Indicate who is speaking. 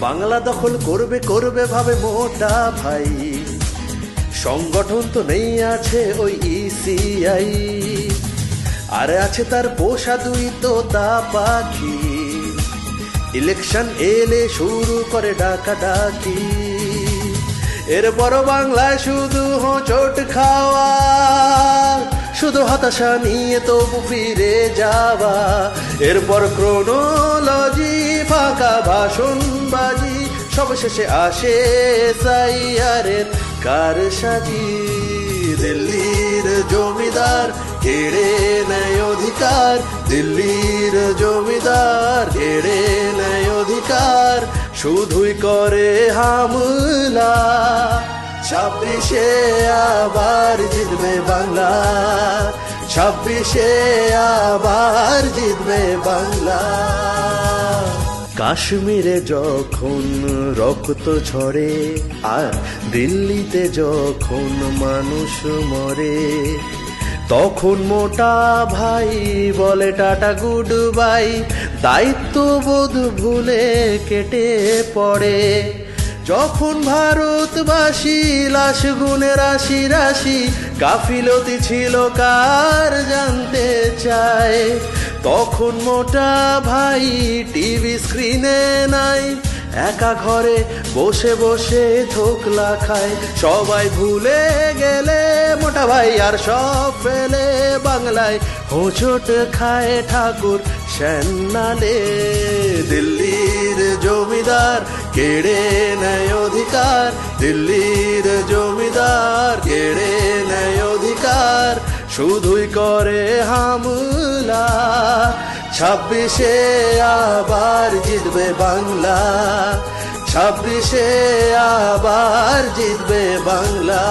Speaker 1: বাংলা দখল করবে করবে, ভাবে মোটা ভাই। সংগঠন তো নেই আছে ওই ইসিআই আরে আছে তার পোষা দুই তো তা পাখি। ইলেকশন এলে শুরু করে ডাকা ডাকি এরপর বাংলায় শুধু হোঁচট খাওয়া। শুধু হতাশা নিয়ে তবু ফিরে যাওয়া। এরপর ক্রোনোলজি ফাঁকা ভাষণ বাজি, সব শেষে আসে সাইয়ারের কার সাজি? দিল্লির জমিদার কেড়ে নেয় অধিকার, দিল্লির জমিদার কেড়ে নেয় অধিকার, শুধুই করে হামলা। ছাব্বিশে আবার জিতবে বাংলা। ছাব্বিশে আবার জিতবে বাংলা। কাশ্মীরে যখন রক্ত ঝরে, আর দিল্লিতে যখন মানুষ মরে, তখন মোটা ভাই বলে, টাটা, গুড বাই। দায়িত্ববোধ ভুলে কেটে পড়ে। যখন ভারতবাসী লাশ গুনে রাশি রাশি, গাফিলতি ছিল কার জানতে চায়? তখন মোটা ভাই টিভি স্ক্রিনে নাই। একা ঘরে বসে বসে ধোকলা খায়। সবাই ভুলে গেলে মোটা ভাই আর সব ফেলে বাংলায়। হোঁচট খায় ঠাকুর শ্যানালে দিল্লির জমিদার কেড়ে নেয় অধিকার। দিল্লির জমিদার কেড়ে শুধুই করে হামলা ছাব্বিশে আবার জিতবে বাংলা ছাব্বিশে আবার জিতবে বাংলা।